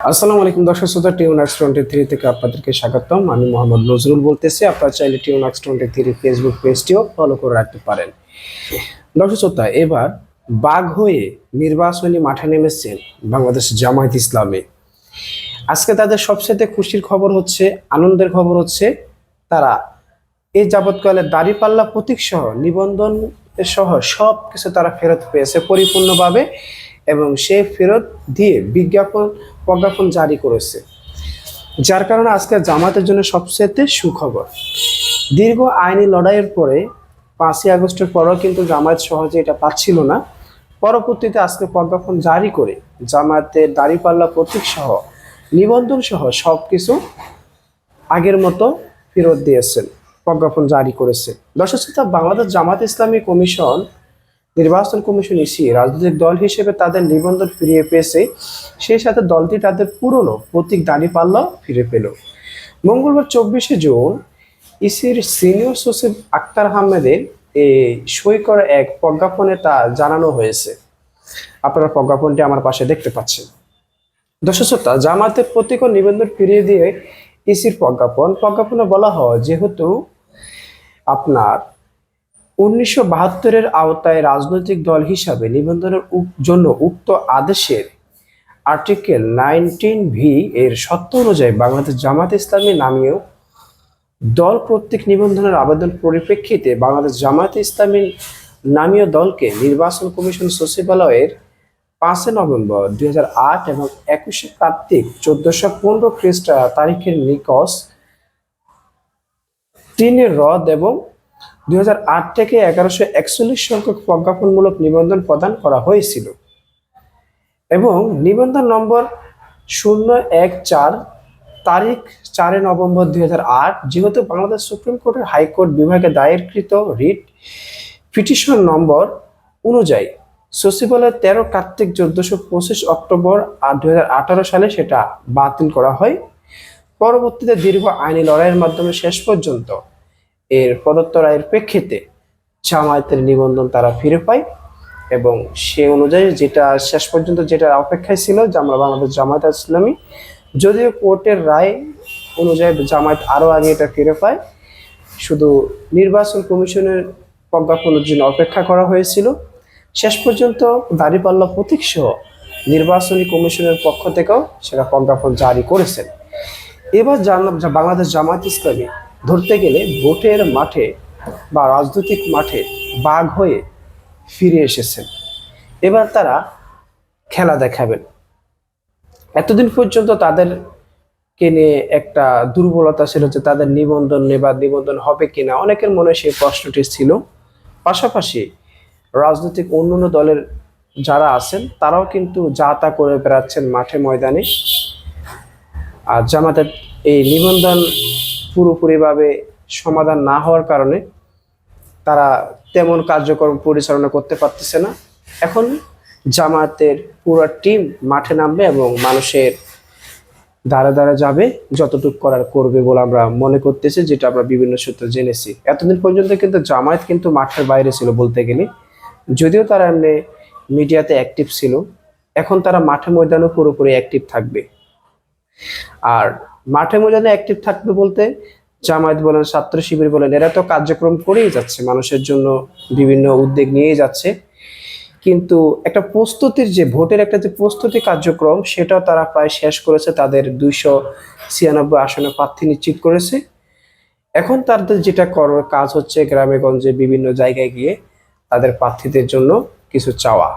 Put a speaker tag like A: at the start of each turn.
A: আসসালামু আলাইকুম দর্শক শ্রোতা টিউনাক্স টোয়েন্টি থ্রি থেকে আপনাদেরকে স্বাগতম। আমি মোহাম্মদ নজরুল বলতেছি, আপনারা চাইলে টিউনাক্স টোয়েন্টি থ্রি ফেসবুক পেজটিও ফলো করে রাখতে পারেন। দর্শক শ্রোতা, এবার বাঘ হয়ে নির্বাচনী মাঠে নেমেছেন বাংলাদেশ জামায়াত ইসলামে। আজকে তাদের সবচেয়ে খুশির খবর হচ্ছে, আনন্দের খবর হচ্ছে, তারা এই যাবৎকালে দাড়িপাল্লা প্রতীক সহ, নিবন্ধন সহ সব কিছু তারা ফেরত পেয়েছে পরিপূর্ণভাবে এবং সে ফেরত দিয়ে বিজ্ঞাপন প্রজ্ঞাপন জারি করেছে। যার কারণে আজকে জামাতের জন্য সবচেয়ে সুখবর। দীর্ঘ আইনি লড়াইয়ের পরে পাঁচই আগস্টের পরও কিন্তু জামায়াত সহজে এটা পাচ্ছিল না। পরবর্তীতে আজকে প্রজ্ঞাপন জারি করে জামায়াতের দাড়িপাল্লা প্রতীক সহ, নিবন্ধন সহ সব কিছু আগের মতো ফেরত দিয়েছেন প্রজ্ঞাপন জারি করেছে। দর্শক শ্রোতা, বাংলাদেশ জামাত ইসলামী কমিশন নির্বাচন কমিশন ইসি রাজনৈতিক দল হিসেবে তাদের নিবন্ধন ফিরিয়ে পেয়েছে। সেই সাথে দলটি তাদের পুরনো প্রতীক দাঁড়িপাল্লা ফিরে পেল। মঙ্গলবার চব্বিশে জুন ইসির সিনিয়র সচিব আক্তার আহমেদের সই করা এক প্রজ্ঞাপনে তা জানানো হয়েছে। আপনারা প্রজ্ঞাপনটি আমার পাশে দেখতে পাচ্ছেন। দর্শক শ্রোতা জামাতের প্রতীক নিবন্ধন ফিরিয়ে দিয়ে ইসির প্রজ্ঞাপন। প্রজ্ঞাপনে বলা হয়, যেহেতু আপনার উনিশশো বাহাত্তরের আওতায় রাজনৈতিক দল হিসাবে নিবন্ধনের জন্য উক্ত আদেশের আর্টিকেল নাইনটিন ভি এর সত্য অনুযায়ী বাংলাদেশ জামাত ইসলামী নামীয় দল কর্তৃক নিবন্ধনের আবেদন পরিপ্রেক্ষিতে বাংলাদেশ জামাত ইসলামী নামীয় দলকে নির্বাচন কমিশন সচিবালয়ের পাঁচই নভেম্বর দুই হাজার আট এবং একুশে কার্তিক চোদ্দশো পনেরো খ্রিস্টা তারিখের নিকশ তিনের হ্রদ এবং দুই হাজার আট থেকে এগারোশো একচল্লিশ সংখ্যক প্রজ্ঞাপনমূলক নিবন্ধন প্রদান করা হয়েছিল। এবং নিবন্ধন নম্বর শূন্য এক চার, তারিখ চারে নভেম্বর দু হাজার আট, যেহেতু বাংলাদেশ সুপ্রিম কোর্টের হাইকোর্ট বিভাগে দায়েরকৃত রিট পিটিশন নম্বর অনুযায়ী সচিবালয় তেরো কার্তিক চোদ্দশো পঁচিশ অক্টোবর দুই সালে সেটা বাতিল করা হয়। পরবর্তীতে দীর্ঘ আইনি লড়াইয়ের মাধ্যমে শেষ পর্যন্ত এর প্রদত্ত রায়ের প্রেক্ষিতে জামায়াতের নিবন্ধন তারা ফিরে পায় এবং সে অনুযায়ী যেটা শেষ পর্যন্ত যেটা অপেক্ষায় ছিল যে আমরা বাংলাদেশ জামায়াত ইসলামী, যদিও কোর্টের রায় অনুযায়ী জামায়াত আরও আগে এটা ফিরে পায়, শুধু নির্বাচন কমিশনের প্রজ্ঞাপনের জন্য অপেক্ষা করা হয়েছিল। শেষ পর্যন্ত দাঁড়িপাল্লা প্রতীক সহ নির্বাচনী কমিশনের পক্ষ থেকেও সেটা প্রজ্ঞাপন জারি করেছেন। এবার জানলাম বাংলাদেশ জামায়াত ইসলামী ধরতে গেলে ভোটের মাঠে বা রাজনৈতিক মাঠে বাঘ হয়ে ফিরে এসেছেন। এবার তারা খেলা দেখাবেন। এতদিন পর্যন্ত তাদেরকে নিয়ে একটা দুর্বলতা ছিল যে তাদের নিবন্ধন নেবার নিবন্ধন হবে কিনা, অনেকের মনে সেই প্রশ্নটি ছিল। পাশাপাশি রাজনৈতিক অন্যান্য দলের যারা আছেন, তারাও কিন্তু যা তা করে বেড়াচ্ছেন মাঠে ময়দানে। আর জামাতের এই নিবন্ধন পুরোপুরিভাবে সমাধান না হওয়ার কারণে তারা তেমন কার্যক্রম পরিচালনা করতে পারতেছে না। এখন জামাতের পুরো টিম মাঠে নামবে এবং মানুষের দ্বারা দ্বারা যাবে, যতটুকু করার করবে বলে আমরা মনে করতেছি, যেটা আমরা বিভিন্ন সূত্রে জেনেছি। এতদিন পর্যন্ত কিন্তু জামায়াত কিন্তু মাঠের বাইরে ছিল বলতে গেলে। যদিও তারা এমনি মিডিয়াতে অ্যাক্টিভ ছিল, এখন তারা মাঠে ময়দানও পুরোপুরি অ্যাক্টিভ থাকবে। আর মাঠে ময়দানে অ্যাক্টিভ থাকবে বলতে জামায়াত বলেন, ছাত্র শিবির বলেন, এরা তো কার্যক্রম করেই যাচ্ছে, মানুষের জন্য বিভিন্ন উদ্যোগ নিয়ে যাচ্ছে। কিন্তু একটা প্রস্তুতির যে, ভোটের একটা যে প্রস্তুতি কার্যক্রম সেটাও তারা প্রায় শেষ করেছে, তাদের দুইশো ছিয়ানব্বই আসনে প্রার্থী নিশ্চিত করেছে। এখন তাদের যেটা করার কাজ হচ্ছে গ্রামে গঞ্জে বিভিন্ন জায়গায় গিয়ে তাদের প্রার্থীদের জন্য কিছু চাওয়া।